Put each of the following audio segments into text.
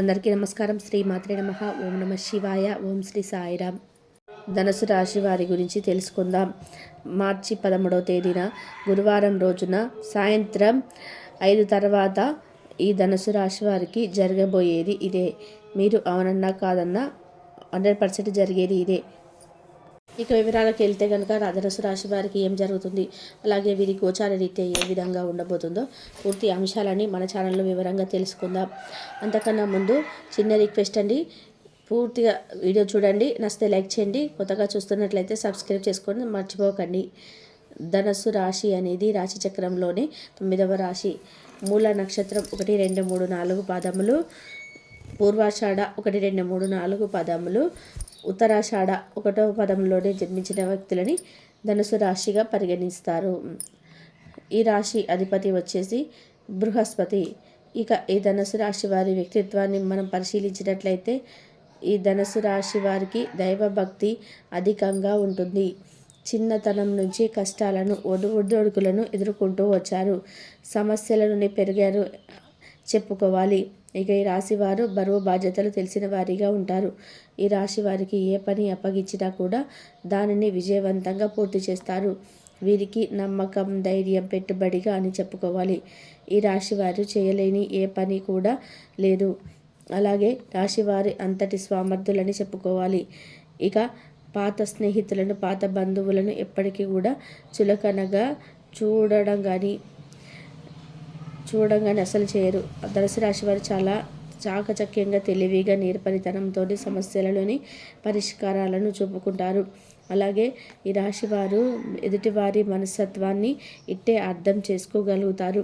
అందరికీ నమస్కారం. శ్రీ మాత్రే నమ. ఓం నమ శివాయ. ఓం శ్రీ సాయిరామ్. ధనుసు రాశి వారి గురించి తెలుసుకుందాం. మార్చి పదమూడవ తేదీన గురువారం రోజున సాయంత్రం ఐదు తర్వాత ఈ ధనుసు రాశి వారికి జరగబోయేది ఇదే. మీరు అవునన్నా కాదన్నా హండ్రెడ్ పర్సెంట్ జరిగేది ఇదే. ఇక వివరాలకు వెళ్తే కనుక రాధరసు రాశి వారికి ఏం జరుగుతుంది? అలాగే వీరి గోచార రీత్యా ఏ విధంగా ఉండబోతుందో పూర్తి అంశాలని మన ఛానల్లో వివరంగా తెలుసుకుందాం. అంతకన్నా ముందు చిన్న రిక్వెస్ట్ అండి. పూర్తిగా వీడియో చూడండి. నచ్చితే లైక్ చేయండి. కొత్తగా చూస్తున్నట్లయితే సబ్స్క్రైబ్ చేసుకొని మర్చిపోకండి. ధనస్సు రాశి అనేది రాశి చక్రంలోని తొమ్మిదవ రాశి. మూల నక్షత్రం ఒకటి రెండు మూడు నాలుగు పాదములు. పూర్వాషాఢ ఒకటి రెండు మూడు నాలుగు పదములు. ఉత్తరాషాఢ ఒకటవ పదంలోనే జన్మించిన వ్యక్తులని ధనుసు రాశిగా పరిగణిస్తారు. ఈ రాశి అధిపతి వచ్చేసి బృహస్పతి. ఇక ఈ ధనుసు రాశి వారి వ్యక్తిత్వాన్ని మనం పరిశీలించినట్లయితే ఈ ధనుసు రాశి వారికి దైవభక్తి అధికంగా ఉంటుంది. చిన్నతనం నుంచి కష్టాలను ఒడు ఒడిదుడుకులను ఎదుర్కొంటూ వచ్చారు. సమస్యల నుండి పెరిగారు. చెప్పుకోవాలి. ఇక ఈ రాశి వారు బరువు బాధ్యతలు తెలిసిన వారిగా ఉంటారు. ఈ రాశి వారికి ఏ పని అప్పగించినా కూడా దానిని విజయవంతంగా పూర్తి చేస్తారు. వీరికి నమ్మకం ధైర్యం పెట్టుబడిగా అని చెప్పుకోవాలి. ఈ రాశి వారు చేయలేని ఏ పని కూడా లేదు. అలాగే రాశివారి అంతటి స్వామర్థులని చెప్పుకోవాలి. ఇక పాత స్నేహితులను పాత బంధువులను ఎప్పటికీ కూడా చులకనగా చూడడం కానీ చూడంగానే అసలు చేయరు. ధనుసు రాశి వారు చాలా చాకచక్యంగా తెలివిగా నేర్పరితనంతో సమస్యలలోని పరిష్కారాలను చూపుకుంటారు. అలాగే ఈ రాశి వారు ఎదుటివారి మనస్తత్వాన్ని ఇట్టే అర్థం చేసుకోగలుగుతారు.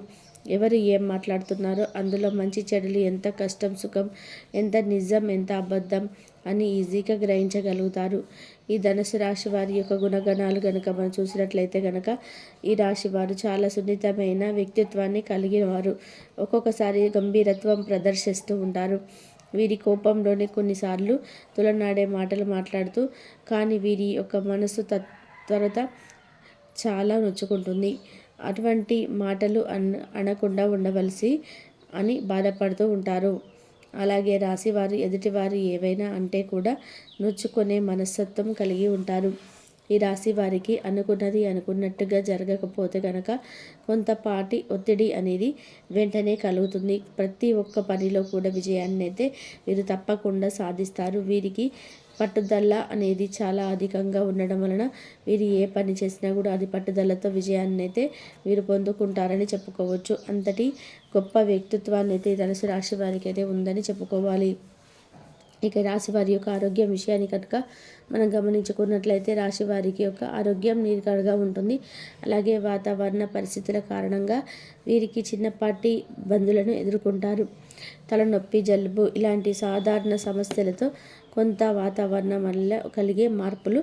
ఎవరు ఏం మాట్లాడుతున్నారో అందులో మంచి చెడులు ఎంత కష్టం సుఖం ఎంత నిజం ఎంత అబద్ధం అని ఈజీగా గ్రహించగలుగుతారు. ఈ ధనుసు రాశి వారి యొక్క గుణగణాలు కనుక మనం చూసినట్లయితే కనుక ఈ రాశి వారు చాలా సున్నితమైన వ్యక్తిత్వాన్ని కలిగిన వారు. ఒక్కొక్కసారి గంభీరత్వం ప్రదర్శిస్తూ ఉంటారు. వీరి కోపంలోనే కొన్నిసార్లు తులనాడే మాటలు మాట్లాడుతూ కానీ వీరి యొక్క మనసు తత్వరత చాలా నొచ్చుకుంటుంది. అటువంటి మాటలు అన్ అనకుండా ఉండవలసి అని బాధపడుతూ ఉంటారు. అలాగే రాశివారు ఎదుటివారు ఏవైనా అంటే కూడా నొచ్చుకునే మనస్తత్వం కలిగి ఉంటారు. ఈ రాశి వారికి అనుకున్నది అనుకున్నట్టుగా జరగకపోతే కనుక కొంతపాటి ఒత్తిడి అనేది వెంటనే కలుగుతుంది. ప్రతి ఒక్క పనిలో కూడా విజయాన్ని అయితే వీరు తప్పకుండా సాధిస్తారు. వీరికి పట్టుదల అనేది చాలా అధికంగా ఉండడం వలన వీరు ఏ పని చేసినా కూడా అది పట్టుదలతో విజయాన్ని అయితే వీరు పొందుకుంటారని చెప్పుకోవచ్చు. అంతటి గొప్ప వ్యక్తిత్వాన్ని అయితే ధనుసు రాశి వారికి అయితే ఉందని చెప్పుకోవాలి. ఇక రాశి వారి యొక్క ఆరోగ్యం విషయాన్ని కనుక మనం గమనించుకున్నట్లయితే రాశి వారికి యొక్క ఆరోగ్యం నిలకడగా ఉంటుంది. అలాగే వాతావరణ పరిస్థితుల కారణంగా వీరికి చిన్నపాటి ఇబ్బందులను ఎదుర్కొంటారు. తలనొప్పి జలుబు ఇలాంటి సాధారణ సమస్యలతో కొంత వాతావరణం వల్ల కలిగే మార్పులు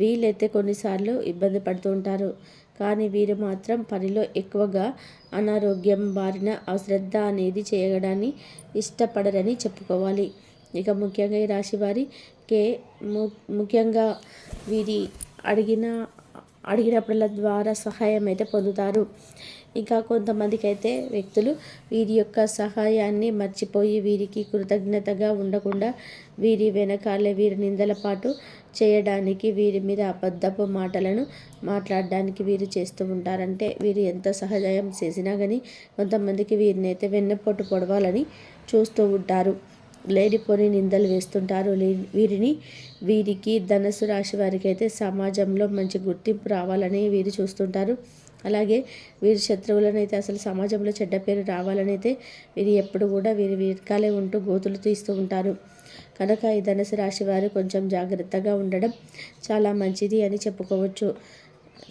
వీళ్ళైతే కొన్నిసార్లు ఇబ్బంది పడుతూ ఉంటారు. కానీ వీరు మాత్రం పనిలో ఎక్కువగా అనారోగ్యం బారిన అశ్రద్ధ అనేది చేయడాన్ని ఇష్టపడరని చెప్పుకోవాలి. ఇక ముఖ్యంగా ఈ రాశి వారికి ముఖ్యంగా వీరి అడిగిన అడిగినప్పుడు ద్వారా సహాయం అయితే పొందుతారు. ఇంకా కొంతమందికి అయితే వ్యక్తులు వీరి యొక్క సహాయాన్ని మర్చిపోయి వీరికి కృతజ్ఞతగా ఉండకుండా వీరి వెనకాలే వీరి నిందల పాటు చేయడానికి వీరి మీద అబద్ధపు మాటలను మాట్లాడడానికి వీరు చేస్తూ ఉంటారంటే వీరు ఎంత సహాయం చేసినా కానీ కొంతమందికి వీరిని అయితే పొడవాలని చూస్తూ ఉంటారు. లేనిపోని నిందలు వేస్తుంటారు. వీరిని వీరికి ధనస్సు రాశి వారికి అయితే సమాజంలో మంచి గుర్తింపు రావాలని వీరు చూస్తుంటారు. అలాగే వీరి శత్రువులనైతే అసలు సమాజంలో చెడ్డ పేరు రావాలనైతే వీరు ఎప్పుడు కూడా వీరి వెనకాలే ఉంటూ గోతులు తీస్తూ ఉంటారు. కనుక ఈ ధనుసు రాశి వారు కొంచెం జాగ్రత్తగా ఉండడం చాలా మంచిది అని చెప్పుకోవచ్చు.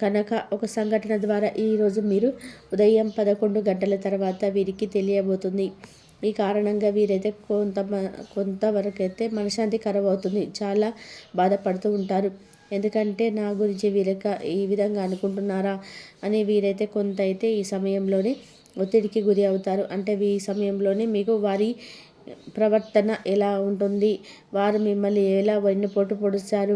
కనుక ఒక సంఘటన ద్వారా ఈరోజు మీరు ఉదయం పదకొండు గంటల తర్వాత వీరికి తెలియబోతుంది. ఈ కారణంగా వీరైతే కొంత కొంతవరకు అయితే మనశ్శాంతి ఖరాబ్ అవుతుంది చాలా బాధపడుతూ ఉంటారు. ఎందుకంటే నా గురించి వీరక ఈ విధంగా అనుకుంటున్నారా అని వీరైతే కొంత అయితే ఈ సమయంలోనే ఒత్తిడికి గురి అవుతారు. అంటే ఈ సమయంలోనే మీకు వారి ప్రవర్తన ఎలా ఉంటుంది? వారు మిమ్మల్ని ఎలా వెన్నుపోటు పొడుస్తారు?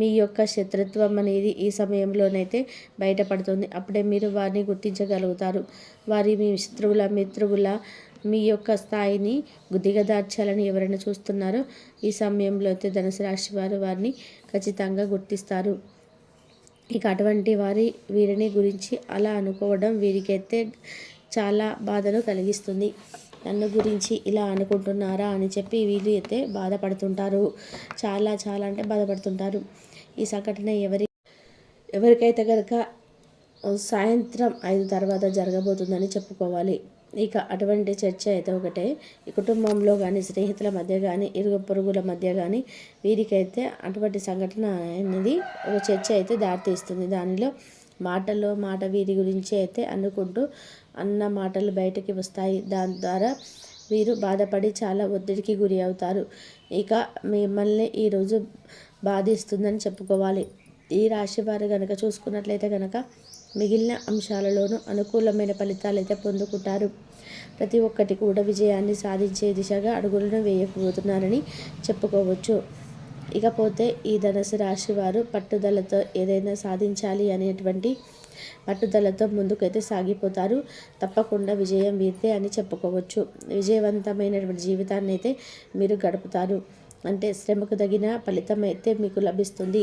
మీ యొక్క శత్రుత్వం అనేది ఈ సమయంలోనైతే బయటపడుతుంది. అప్పుడే మీరు వారిని గుర్తించగలుగుతారు. వారి మీ శత్రువుల మిత్రువుల మీ యొక్క స్థాయిని దిగదార్చాలని ఎవరైనా చూస్తున్నారో ఈ సమయంలో అయితే ధనుసు రాశి వారు వారిని ఖచ్చితంగా గుర్తిస్తారు. ఇక అటువంటి వారి వీరిని గురించి అలా అనుకోవడం వీరికైతే చాలా బాధను కలిగిస్తుంది. నన్ను గురించి ఇలా అనుకుంటున్నారా అని చెప్పి వీళ్ళు అయితే బాధపడుతుంటారు. చాలా చాలా అంటే బాధపడుతుంటారు. ఈ సంఘటన ఎవరి ఎవరికైతే కనుక సాయంత్రం ఐదు తర్వాత జరగబోతుందని చెప్పుకోవాలి. ఇక అటువంటి చర్చ అయితే ఒకటే. ఈ కుటుంబంలో కానీ స్నేహితుల మధ్య కానీ ఇరుగు పొరుగుల మధ్య కానీ వీరికైతే అటువంటి సంఘటన అనేది ఒక చర్చ అయితే దారితీస్తుంది. దానిలో మాటల్లో మాట వీరి గురించి అయితే అనుకుంటూ అన్న మాటలు బయటకి వస్తాయి. దాని ద్వారా వీరు బాధపడి చాలా ఒత్తిడికి గురి అవుతారు. ఇక మిమ్మల్ని ఈరోజు బాధిస్తుందని చెప్పుకోవాలి. ఈ రాశి వారు కనుక చూసుకున్నట్లయితే కనుక మిగిలిన అంశాలలోనూ అనుకూలమైన ఫలితాలైతే పొందుకుంటారు. ప్రతి ఒక్కటి కూడా విజయాన్ని సాధించే దిశగా అడుగులను వేయకపోతున్నారని చెప్పుకోవచ్చు. ఇకపోతే ఈ ధనుసు రాశి వారు పట్టుదలతో ఏదైనా సాధించాలి అనేటువంటి పట్టుదలతో ముందుకైతే సాగిపోతారు. తప్పకుండా విజయం వీరితే అని చెప్పుకోవచ్చు. విజయవంతమైనటువంటి జీవితాన్ని అయితే మీరు గడుపుతారు. అంటే శ్రమకు తగిన ఫలితం అయితే మీకు లభిస్తుంది.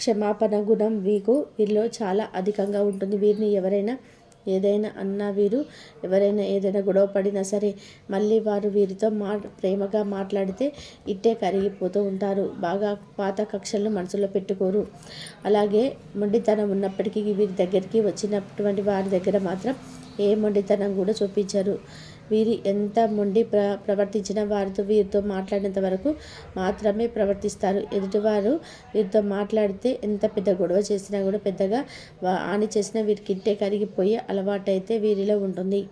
క్షమాపణ గుణం వీకు వీరిలో చాలా అధికంగా ఉంటుంది. వీరిని ఎవరైనా ఏదైనా అన్నా వీరు ఎవరైనా ఏదైనా గొడవ పడినా సరే మళ్ళీ వారు వీరితో మా ప్రేమగా మాట్లాడితే ఇట్టే కరిగిపోతూ ఉంటారు. బాగా పాత కక్షలను మనసులో పెట్టుకోరు. అలాగే మొండితనం ఉన్నప్పటికీ వీరి దగ్గరికి వచ్చినటువంటి వారి దగ్గర మాత్రం ఏ మొండితనం కూడా చూపించరు. వీరి ఎంత మొండి ప్ర ప్రవర్తించిన వారితో వీరితో మాట్లాడినంత వరకు మాత్రమే ప్రవర్తిస్తారు. ఎదుటివారు వీరితో మాట్లాడితే ఎంత పెద్ద గొడవ చేసినా కూడా పెద్దగా హాని చేసినా వీరికి ఇంటే కరిగిపోయే అలవాటైతే వీరిలో ఉంటుంది.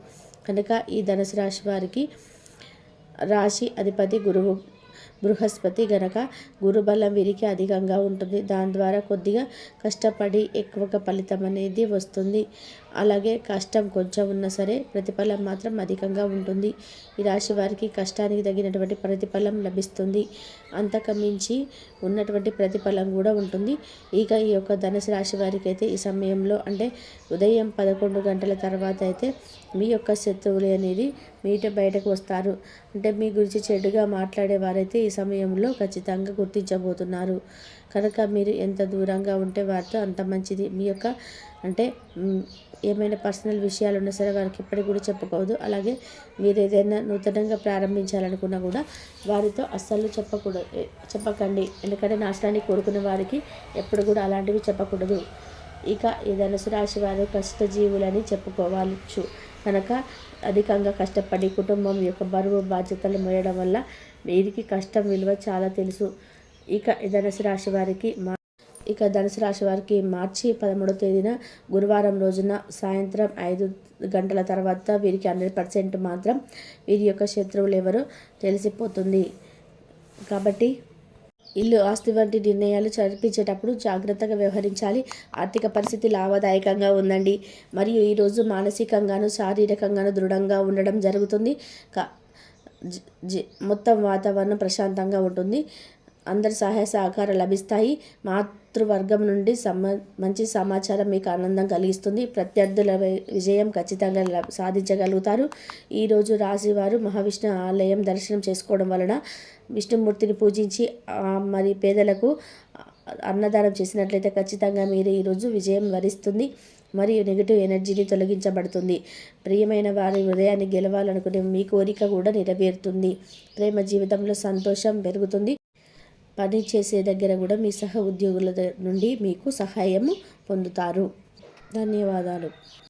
కనుక ఈ ధనుసు రాశి వారికి రాశి అధిపతి గురువు బృహస్పతి గనక గురుబలం వీరికి అధికంగా ఉంటుంది. దాని ద్వారా కొద్దిగా కష్టపడి ఎక్కువగా ఫలితం అనేది వస్తుంది. అలాగే కష్టం కొంచెం ఉన్నా సరే ప్రతిఫలం మాత్రం అధికంగా ఉంటుంది. ఈ రాశి వారికి కష్టానికి తగినటువంటి ప్రతిఫలం లభిస్తుంది. అంతకు మించి ఉన్నటువంటి ప్రతిఫలం కూడా ఉంటుంది. ఇక ఈ యొక్క ధనుసు రాశి వారికి అయితే ఈ సమయంలో అంటే ఉదయం పదకొండు గంటల తర్వాత అయితే మీ యొక్క శత్రువులు అనేది మీట బయటకు వస్తారు. అంటే మీ గురించి చెడుగా మాట్లాడే వారైతే ఈ సమయంలో ఖచ్చితంగా గుర్తించబోతున్నారు. కనుక మీరు ఎంత దూరంగా ఉంటే వారితో అంత మంచిది. మీ యొక్క అంటే ఏమైనా పర్సనల్ విషయాలు ఉన్నా సరే వారికి ఇప్పటికి కూడా చెప్పుకోవద్దు అలాగే మీరు ఏదైనా నూతనంగా ప్రారంభించాలనుకున్నా కూడా వారితో అస్సలు చెప్పకూడదు. చెప్పకండి. ఎందుకంటే నాశనాన్ని కోరుకునే వారికి ఎప్పుడు కూడా అలాంటివి చెప్పకూడదు. ఇక ఈ ధనుసు రాశి వారు కష్టజీవులని చెప్పుకోవచ్చు. కనుక అధికంగా కష్టపడి కుటుంబం యొక్క బరువు బాధ్యతలు మోయడం వల్ల వీరికి కష్టం విలువ చాలా తెలుసు. ఇక ధనుసు రాశి వారికి మా ఇక ధనుసు రాశి వారికి మార్చి పదమూడవ తేదీన గురువారం రోజున సాయంత్రం ఐదు గంటల తర్వాత వీరికి హండ్రెడ్ పర్సెంట్ మాత్రం వీరి యొక్క శత్రువులు ఎవరో తెలిసిపోతుంది. కాబట్టి ఇల్లు ఆస్తి వంటి నిర్ణయాలు చదివించేటప్పుడు జాగ్రత్తగా వ్యవహరించాలి. ఆర్థిక పరిస్థితి లాభదాయకంగా ఉందండి. మరియు ఈరోజు మానసికంగాను శారీరకంగాను దృఢంగా ఉండడం జరుగుతుంది. మొత్తం వాతావరణం ప్రశాంతంగా ఉంటుంది. అందరి సహాయ సహకారం లభిస్తాయి. మాతృవర్గం నుండి సమ మంచి సమాచారం మీకు ఆనందం కలిగిస్తుంది. ప్రత్యర్థుల విజయం ఖచ్చితంగా సాధించగలుగుతారు. ఈరోజు రాశివారు మహావిష్ణు ఆలయం దర్శనం చేసుకోవడం వలన విష్ణుమూర్తిని పూజించి మరి పేదలకు అన్నదానం చేసినట్లయితే ఖచ్చితంగా మీరు ఈరోజు విజయం వరిస్తుంది. మరియు నెగిటివ్ ఎనర్జీని తొలగించబడుతుంది. ప్రియమైన వారి హృదయాన్ని గెలవాలనుకునే మీ కోరిక కూడా నెరవేరుతుంది. ప్రేమ జీవితంలో సంతోషం పెరుగుతుంది. పని చేసే దగ్గర కూడా మీ సహ ఉద్యోగుల నుండి మీకు సహాయం పొందుతారు. ధన్యవాదాలు.